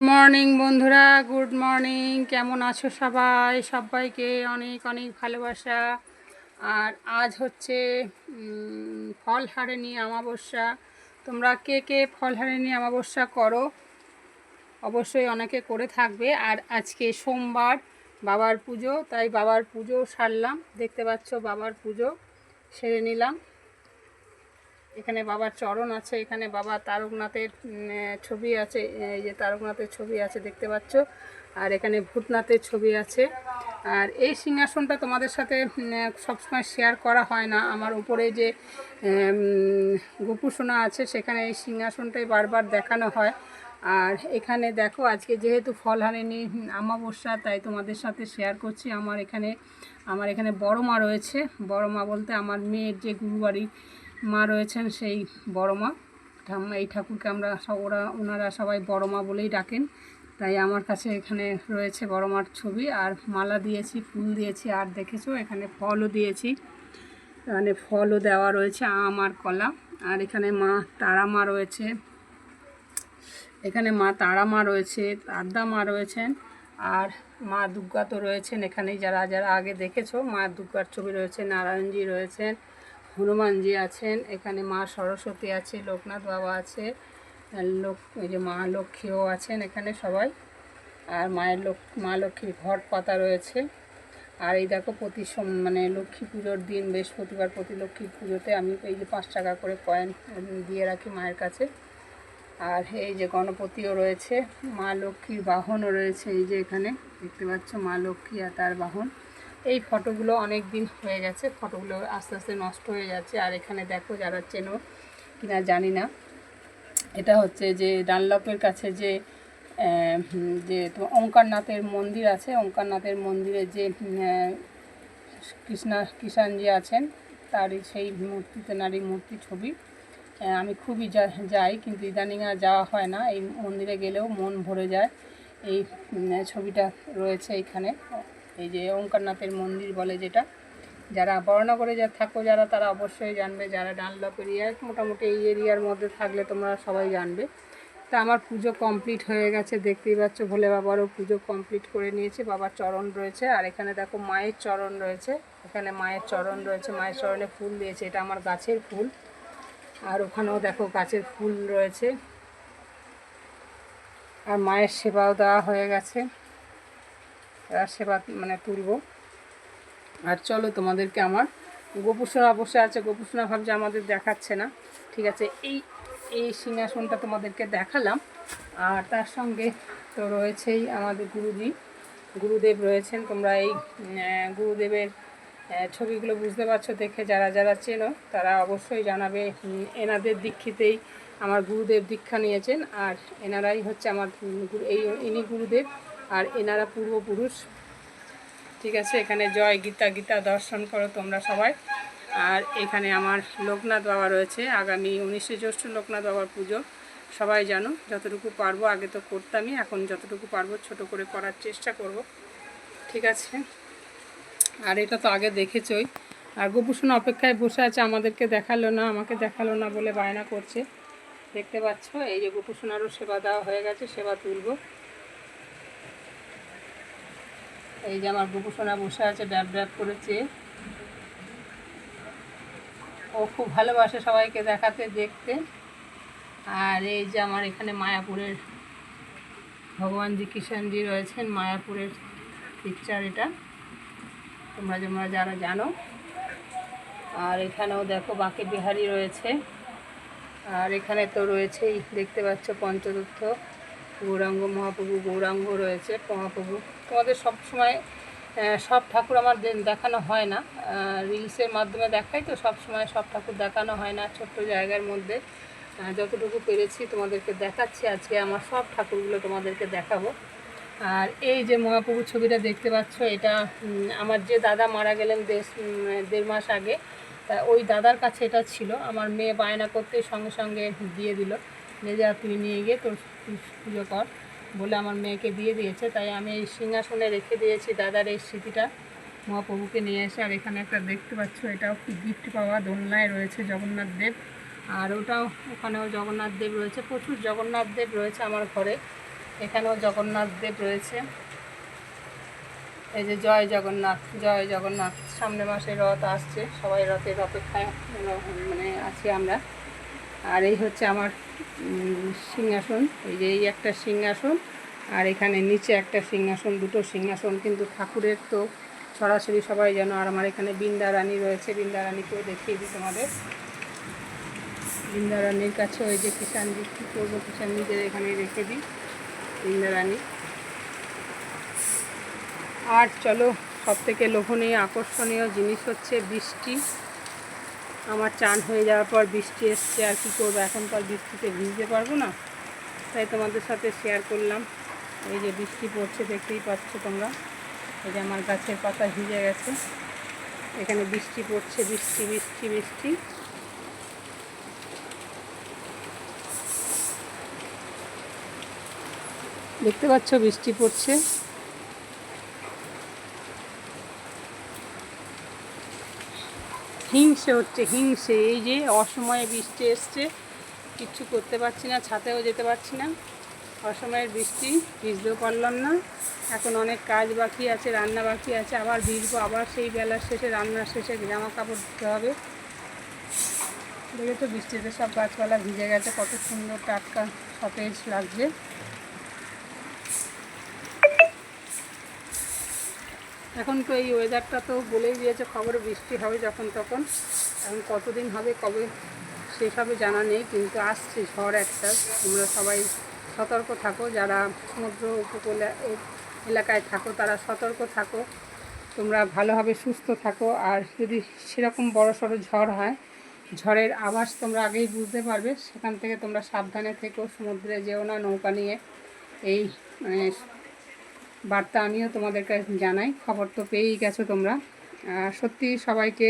Morning বন্ধুরা, good morning. কেমন আছো সবাই? সবাইকে অনেক অনেক ভালোবাসা। আর আজ হচ্ছে ফল হারেনি অমাবস্যা। তোমরা কে কে ফল হারেনি অমাবস্যা করো? অবশ্যই অনেকে করে থাকবে। আর আজকে সোমবার, বাবার পুজো। তাই বাবার পুজো সারলাম। দেখতে পাচ্ছ বাবার পুজো সেরে নিলাম। এখানে বাবার চরণ আছে এখানে বাবা তারকনাথের ছবি আছে এই যে তারকনাথের ছবি আছে দেখতে পাচ্ছ। আর এখানে ভূতনাথের ছবি আছে। আর এই সিংহাসনটা তোমাদের সাথে সবসময় শেয়ার করা হয় না। আমার উপরে যে গোপুসোনা আছে সেখানে এই সিংহাসনটাই বারবার দেখানো হয়। আর এখানে দেখো আজকে যেহেতু ফল হারেনি উম, অমাবস্যা তাই তোমাদের সাথে শেয়ার করছি। আমার এখানে আমার এখানে বড় মা রয়েছে। বড় মা বলতে আমার মেয়ের যে গুরুবাড়ি মা রয়েছেন সেই বড় মা। এই ঠাকুরকে আমরা ওরা, ওনারা সবাই বড় মা বলেই ডাকেন। তাই আমার কাছে এখানে রয়েছে বড় মার ছবি। আর মালা দিয়েছি, ফুল দিয়েছি, আর দেখেছ এখানে ফলও দিয়েছি। এখানে ফলও দেওয়া রয়েছে, আম আর কলা। আর এখানে মা তারা মা রয়েছে। এখানে মা তারা মা রয়েছে, আদ্যা মা রয়েছেন, আর মা দুর্গা তো রয়েছেন এখানে যারা যারা আগে দেখেছ, মা দুর্গার ছবি রয়েছে, নারায়ণজি রয়েছেন হনুমানজি আছেন, এখানে মা সরস্বতী আছে, লোকনাথ বাবা আছে, লোক, এই যে মা লক্ষ্মীও আছেন এখানে সবাই, আর মায়ের লোক, মা লক্ষ্মীর ঘট পাতা রয়েছে, আর এই দেখো প্রতি মানে লক্ষ্মী পুজোর দিন, বৃহস্পতিবার প্রতি লক্ষ্মী পুজোতে আমি এই যে পাঁচ টাকা করে কয়েন দিয়ে রাখি মায়ের কাছে, আর এই যে গণপতিও রয়েছে, মা লক্ষ্মীর বাহনও রয়েছে এই যে এখানে, দেখতে পাচ্ছ মা লক্ষ্মী আর তার বাহন এই ফটোগুলো অনেক দিন হয়ে গেছে, ফটোগুলো আস্তে আস্তে নষ্ট হয়ে যাচ্ছে। আর এখানে দেখো যারা চেনো কিনা জানি না, এটা হচ্ছে যে ডানলপের কাছে যে যে ওঙ্কারনাথের মন্দির আছে ওঙ্কারনাথের মন্দিরে যে কৃষ্ণা কিষানজি আছেন, তারই সেই মূর্তিতে নারী মূর্তি ছবি। আমি খুবই যাই, কিন্তু ইদানিং আর যাওয়া হয় না। এই মন্দিরে গেলেও মন ভরে যায়। এই ছবিটা রয়েছে এইখানে এই যে ওঙ্কারনাথের মন্দির বলে যেটা, যারা বড়নগরে যা থাকো যারা, তারা অবশ্যই জানবে, যারা ডানলপ এরিয়ায় মোটামুটি এই এরিয়ার মধ্যে থাকলে তোমরা সবাই জানবে। তা আমার পুজো কমপ্লিট হয়ে গেছে, দেখতেই পাচ্ছ ভোলে বাবারও পুজো কমপ্লিট করে নিয়েছে, বাবার চরণ রয়েছে, আর এখানে দেখো মায়ের চরণ রয়েছে, এখানে মায়ের চরণ রয়েছে, মায়ের চরণে ফুল দিয়েছে, এটা আমার গাছের ফুল, আর ওখানেও দেখো গাছের ফুল রয়েছে, আর মায়ের সেবাও দেওয়া হয়ে গেছে। সেবা মানে তুলব। আর চলো তোমাদেরকে আমার, গোপুসোনা বসে আছে। গোপুসোনা ভাবছে আমাদের দেখাচ্ছে না। ঠিক আছে, এই এই সিংহাসনটা তোমাদেরকে দেখালাম। আর তার সঙ্গে তো রয়েছেই আমাদের গুরুজি। গুরুদেব রয়েছেন। তোমরা এই গুরুদেবের ছবিগুলো বুঝতে পারছ দেখে যারা যারা চেনো, তারা অবশ্যই জানাবে। এনাদের দীক্ষিতেই আমার গুরুদেব দীক্ষা নিয়েছেন। আর এনারাই হচ্ছে আমার এই, ইনি গুরুদেব। আর এনারা পূর্বপুরুষ। ঠিক আছে, এখানে জয়, গীতা গীতা দর্শন করো তোমরা সবাই। আর এখানে আমার লোকনাথ বাবা রয়েছে। আগামী উনিশে জ্যৈষ্ঠ লোকনাথ বাবার পুজো। সবাই জানো, যতটুকু পারব আগে তো করতামই, এখন যতটুকু পারব ছোট করে করার চেষ্টা করব। ঠিক আছে? আর এটা তো আগে দেখেছই। আর গোপুসোনা অপেক্ষায় বসে আছে, আমাদেরকে দেখাল না, আমাকে দেখাল না বলে বায়না করছে। দেখতে পাচ্ছ, এই যে গোপুসোনারও সেবা দেওয়া হয়ে গেছে, সেবা তুলবো। এই যে আমার গোপুসোনা বসে আছে, ড্যাব ড্যাব করেছে। ও খুব ভালোবাসে সবাইকে দেখাতে, দেখতে। আর এই যে আমার এখানে মায়াপুরের ভগবান ভগবানজি কিষানজি রয়েছেন, মায়াপুরের পিকচার এটা। তোমরা তোমরা যারা জানো। আর এখানেও দেখো বাঁকে বিহারি রয়েছে। আর এখানে তো রয়েছেই, দেখতে পাচ্ছ পঞ্চতীর্থ গৌরাঙ্গ মহাপ্রভু, গৌরাঙ্গ রয়েছে, মহাপ্রভু। তোমাদের সব সময় সব ঠাকুর আমার দেখানো হয় না। রিলসের মাধ্যমে দেখাই তো সব সময় সব ঠাকুর দেখানো হয় না ছোট্ট জায়গার মধ্যে। যতটুকু পেরেছি তোমাদেরকে দেখাচ্ছি। আজকে আমার সব ঠাকুরগুলো তোমাদেরকে দেখাবো। আর এই যে মহাপ্রভু ছবিটা দেখতে পাচ্ছ, এটা আমার যে দাদা মারা গেলেন দেশ দেড় মাস আগে, তা ওই দাদার কাছে এটা ছিল। আমার মেয়ে বায়না করতে সঙ্গে সঙ্গে দিয়ে দিল। যে যা, তুই নিয়ে গিয়ে তোর পুজো কর বলে আমার মেয়েকে দিয়ে দিয়েছে। তাই আমি এই সিংহাসনে রেখে দিয়েছি দাদার এই স্মৃতিটা। মহাপ্রভুকে নিয়ে এসে আর এখানে একটা দেখতে পাচ্ছ, এটাও কি গিফট পাওয়া, দোলনায় রয়েছে জগন্নাথ দেব। আর ওটাও ওখানেও জগন্নাথ দেব রয়েছে, প্রচুর জগন্নাথ দেব রয়েছে আমার ঘরে। এখানেও জগন্নাথ দেব রয়েছে। এই যে জয় জগন্নাথ জয় জগন্নাথ, সামনে মাসে রথ আসছে, সবাই রথের অপেক্ষায় মানে আছি আমরা। আর এই হচ্ছে আমার সিংহাসন, এই যে এই একটা সিংহাসন, আর এখানে নিচে একটা সিংহাসন, দুটো সিংহাসন, কিন্তু ঠাকুরের তো সরাসরি সবাই যেন, আর আমার এখানে বৃন্দা রানী রয়েছে বৃন্দা রানীকেও দেখিয়ে দিই তোমাদের। বৃন্দা রানীর কাছে ওই যে কিষানজি কী করব কিষানজিদের এখানে রেখে দিই বৃন্দা রানী আর চলো সব থেকে লোভনীয়, আকর্ষণীয় জিনিস হচ্ছে বৃষ্টি। আমার চান হয়ে যাওয়ার পর বৃষ্টি এসছে আর কী করব? এখন তো আর বৃষ্টিতে ভিজতে পারব না। তাই তোমাদের সাথে শেয়ার করলাম। এই যে বৃষ্টি পড়ছে, দেখতেই পাচ্ছ তোমরা। এই যে আমার গাছের পাতা ভিজে গেছে। এখানে বৃষ্টি পড়ছে, বৃষ্টি বৃষ্টি বৃষ্টি। দেখতে পাচ্ছ বৃষ্টি পড়ছে। হিংসে হচ্ছে, হিংসে। এই যে অসময়ে বৃষ্টি এসছে, কিচ্ছু করতে পারছি না, ছাতেও যেতে পারছি না। অসময়ের বৃষ্টি, ভিজতেও পারলাম না। এখন অনেক কাজ বাকি আছে, রান্না বাকি আছে। আবার ভিজবো, আবার সেই বেলার শেষে, রান্নার শেষে জামা কাপড় ধুতে হবে। দেখে তো বৃষ্টিতে সব গাছপালা ভিজে গেছে, কত সুন্দর টাটকা সতেজ লাগছে। এখন তো এই ওয়েদারটা তো বলেই দিয়েছে, খবরে বৃষ্টি হবে যখন তখন। এখন কতদিন হবে, কবে সেসবে জানা নেই, কিন্তু আসছে ঝড় একটা। তোমরা সবাই সতর্ক থাকো, যারা সমুদ্র উপকূল এলাকায় থাকো, তারা সতর্ক থাকো। তোমরা ভালোভাবে সুস্থ থাকো। আর যদি সেরকম বড় সড়ো ঝড় হয়, ঝড়ের আভাস তোমরা আগেই বুঝতে পারবে। সেখান থেকে তোমরা সাবধানে থেকো, সমুদ্রে যেও না নৌকা নিয়ে। এই মানে বার্তা আমিও তোমাদের কাছে জানাই, খবর তো পেয়েই গেছো তোমরা। সত্যি সবাইকে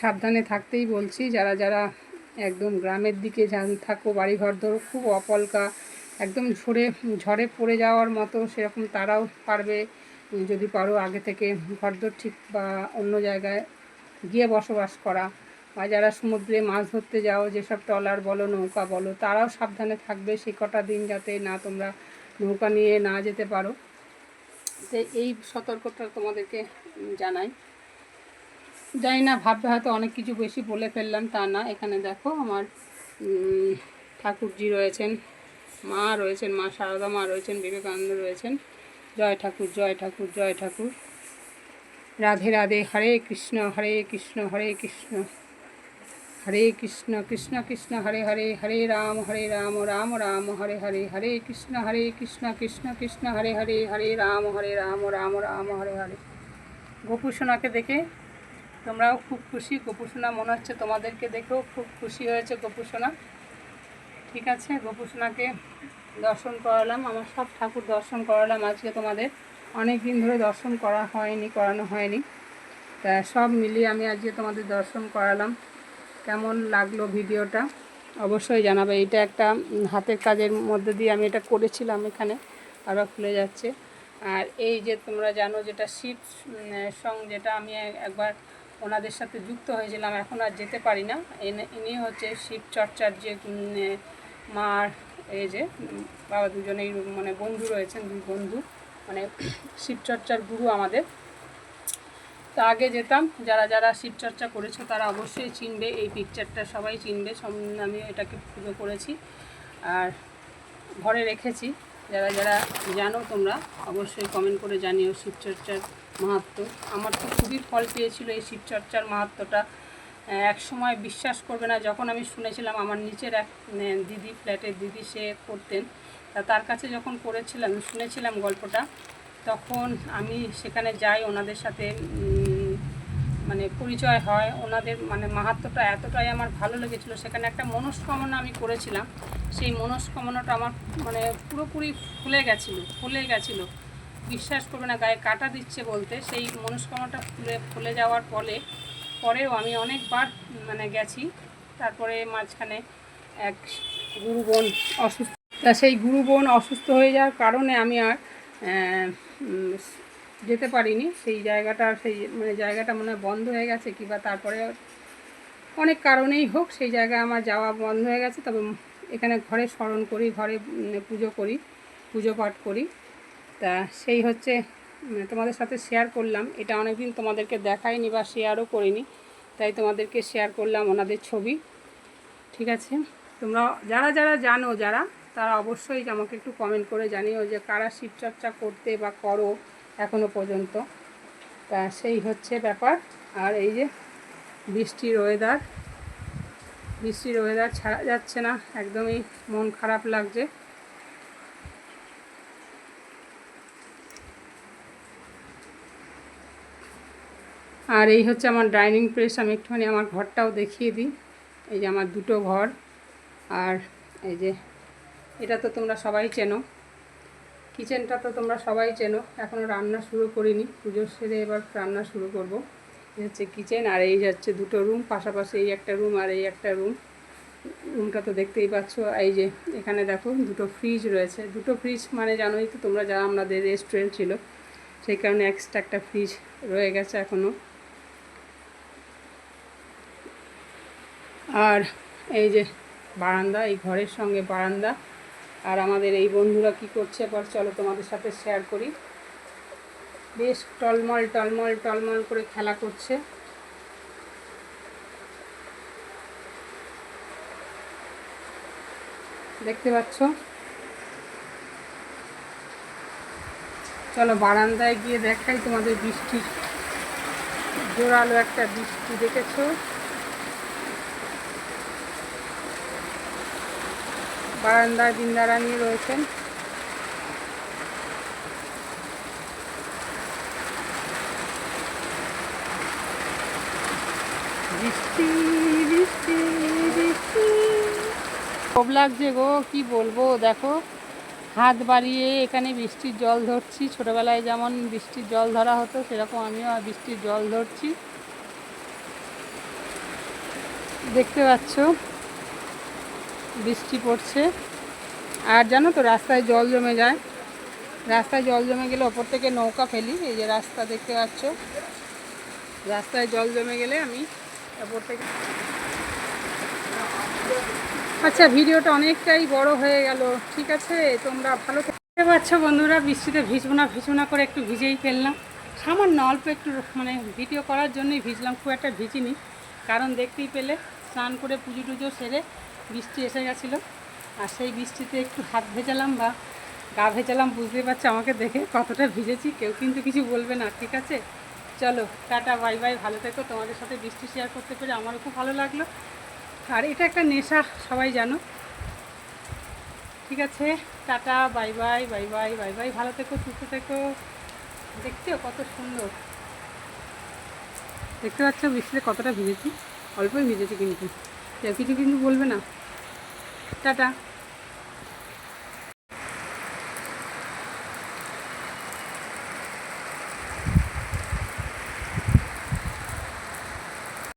সাবধানে থাকতেই বলছি, যারা যারা একদম গ্রামের দিকে যান, থাকো, বাড়িঘর ধরো, খুব অপলকা, একদম ঝরে, ঝড়ে পড়ে যাওয়ার মতো সেরকম তারাও পারবে। যদি পারো আগে থেকে ঘরদোর ঠিক বা অন্য জায়গায় গিয়ে বসবাস করা। বা যারা সমুদ্রে মাছ ধরতে যাও, যেসব ট্রলার বলো, নৌকা বলো, তারাও সাবধানে থাকবে সে কটা দিন যাতে না তোমরা নৌকা নিয়ে না যেতে পারো। তো এই সতর্কটা তোমাদেরকে জানাই। জানি না, ভাববে হয়তো অনেক কিছু বেশি বলে ফেললাম, তা না। এখানে দেখো আমার ঠাকুরজি রয়েছেন, মা রয়েছেন, মা সারদা মা রয়েছেন, বিবেকানন্দ রয়েছেন। জয় ঠাকুর জয় ঠাকুর জয় ঠাকুর। রাধে রাধে, হরে কৃষ্ণ হরে কৃষ্ণ হরে কৃষ্ণ। হরে কৃষ্ণ কৃষ্ণ কৃষ্ণ, হরে হরে হরে রাম হরে রাম রাম রাম, হরে হরে হরে কৃষ্ণ হরে কৃষ্ণ কৃষ্ণ কৃষ্ণ, হরে হরে হরে রাম হরে রাম রাম রাম, হরে হরে। গোপুসোনাকে দেখে তোমরাও খুব খুশি। গোপুসোনা মনে হচ্ছে তোমাদেরকে দেখেও খুব খুশি হয়েছে গোপুসোনা। ঠিক আছে, গোপুসোনাকে দর্শন করালাম। আমার সব ঠাকুর দর্শন করালাম আজকে তোমাদের। অনেক দিন ধরে দর্শন করা হয়নি, করানো হয়নি। তা সব মিলিয়ে আমি আজকে তোমাদের দর্শন করালাম। কেমন লাগল ভিডিওটা? অবশ্যই জানাবে। এটা একটা হাতের কাজের মধ্যে দিয়ে আমি এটা করেছিলাম এখানে। আরও খুলে যাচ্ছে। আর এই যে তোমরা জানো যেটা শিব সং যেটা আমি একবার ওনাদের সাথে যুক্ত হয়েছিলাম, এখন আর যেতে পারি না। ইনি হচ্ছে শিব চর্চার যে মার এই যে বাবা দুজনেই মানে বন্ধু রয়েছেন, দুই বন্ধু। মানে শিবচর্চার গুরু আমাদের। তা আগে যেতাম, যারা যারা শিবচর্চা করেছ তারা অবশ্যই চিনবে, এই পিকচারটা সবাই চিনবে। আমি এটাকে পুজো করেছি আর ঘরে রেখেছি। যারা যারা জানো তোমরা, অবশ্যই কমেন্ট করে জানিও শিবচর্চার মাহাত্ম। আমার তো খুবই ফল পেয়েছিল এই শিবচর্চার মাহাত্মটা। এক সময় বিশ্বাস করবে না, যখন আমি শুনেছিলাম আমার নিচের এক দিদি ফ্ল্যাটের দিদি সে করতেন, তা তার কাছে যখন করেছিলাম, শুনেছিলাম গল্পটা, তখন আমি সেখানে যাই, ওনাদের সাথে মানে পরিচয় হয়, ওনাদের মানে মাহাত্মটা এতটাই আমার ভালো লেগেছিলো। সেখানে একটা মনস্কামনা আমি করেছিলাম। সেই মনস্কামনাটা আমার মানে পুরোপুরি ফুলে গেছিল ফুলে গেছিল। বিশ্বাস করবে না, গায়ে কাটা দিচ্ছে বলতে। সেই মনস্কামনাটা ফুলে ফুলে যাওয়ার ফলে, পরেও আমি অনেকবার মানে গেছি। তারপরে মাঝখানে এক গুরু বোন অসুস্থ তা সেই গুরু বোন অসুস্থ হয়ে যাওয়ার কারণে আমি আর যেতে পারিনি। সেই জায়গাটা, সেই মানে জায়গাটা মনে বন্ধ হয়ে গেছে কিংবা তারপরে অনেক কারণেই হোক, সেই জায়গায় আমার যাওয়া বন্ধ হয়ে গেছে। তবে এখানে ঘরে স্মরণ করি, ঘরে পুজো করি, পুজো পাঠ করি। তা সেই হচ্ছে তোমাদের সাথে শেয়ার করলাম। এটা অনেকদিন তোমাদেরকে দেখাইনি বা শেয়ারও করিনি, তাই তোমাদেরকে শেয়ার করলাম ওনাদের ছবি। ঠিক আছে? তোমরা যারা যারা জানো, যারা, তারা অবশ্যই আমাকে একটু কমেন্ট করে জানিও যে কারা শিবচর্চা করতে বা করো। এখনও পর্যন্ত। তা সেই হচ্ছে ব্যাপার। আর এই যে বৃষ্টির ওয়েদার বৃষ্টির ওয়েদার ছাড়া যাচ্ছে না, একদমই মন খারাপ লাগছে। আর এই হচ্ছে আমার ডাইনিং প্লেস, আমি একটুখানি আমার ঘরটাও দেখিয়ে দিই। এই যে আমার দুটো ঘর, আর এই যে এটা তো তোমরা সবাই চেনো। কিচেনটা তো তোমরা সবাই চেনো এখনও রান্না শুরু করিনি, পুজোর সেরে এবার রান্না শুরু করব। এই হচ্ছে কিচেন, আর এই যাচ্ছে দুটো রুম, পাশাপাশি এই একটা রুম আর এই একটা রুম। রুমটা তো দেখতেই পাচ্ছ, এই যে এখানে দেখো দুটো ফ্রিজ রয়েছে। দুটো ফ্রিজ মানে জানোই তো তোমরা যারা আমাদের রেস্টুরেন্ট ছিল, সেই কারণে এক্সট্রা একটা ফ্রিজ রয়ে গেছে এখনও আর এই যে বারান্দা, এই ঘরের সঙ্গে বারান্দা। আর আমাদের এই বন্ধুরা কি করছে এবার চলো তোমাদের সাথে শেয়ার করি। বেশ টলমল টলমল টলমল করে খেলা করছে। দেখতে পাচ্ছ? চলো বারান্দায় গিয়ে দেখাই তোমাদের বৃষ্টি। জোরালো একটা বৃষ্টি দেখেছ? বারান্দায় বৃন্দারানী রয়েছেন। বৃষ্টি বৃষ্টি খুব লাগছে গো, কি বলব, দেখো। হাত বাড়িয়ে এখানে বৃষ্টির জল ধরছি। ছোটোবেলায় যেমন বৃষ্টির জল ধরা হতো, সেরকম আমিও বৃষ্টির জল ধরছি। দেখতে পাচ্ছ? বৃষ্টি পড়ছে। আর জানো তো, রাস্তায় জল জমে যায়। রাস্তায় জল জমে গেলে ওপর থেকে নৌকা ফেলি, এই যে রাস্তা দেখতে পাচ্ছ। রাস্তায় জল জমে গেলে আমি ওপর থেকে আচ্ছা ভিডিওটা অনেকটাই বড় হয়ে গেল, ঠিক আছে? তোমরা ভালো দেখতে পাচ্ছ বন্ধুরা, বৃষ্টিতে ভিজবো না ভিজবো না করে একটু ভিজেই ফেললাম। সামান্য অল্প একটু মানে ভিডিও করার জন্যই ভিজলাম, খুব একটা ভিজিনি। কারণ দেখতেই পেলে, স্নান করে পুজো টুজো সেরে বৃষ্টি এসে গেছিল। আর সেই বৃষ্টিতে একটু হাত ভেজালাম বা গা ভেজালাম বুঝতে পারছ আমাকে দেখে কতটা ভিজেছি, কেউ কিন্তু কিছু বলবে না, ঠিক আছে? চলো, টাটা, বাই বাই, ভালো থেকো, তোমাদের সাথে বৃষ্টি শেয়ার করতে পেরে আমারও খুব ভালো লাগল। আর এটা একটা নেশা, সবাই জানো। ঠিক আছে, tata, bye bye bye bye bye bye, ভালো থেকো, সুস্থ থেকো। দেখতেও কত সুন্দর। দেখতে পাচ্ছ বৃষ্টিতে কতটা ভিজেছি, অল্পই ভিজেছি কিন্তু। কেউ কিছু কিন্তু বলবে না। টাটা।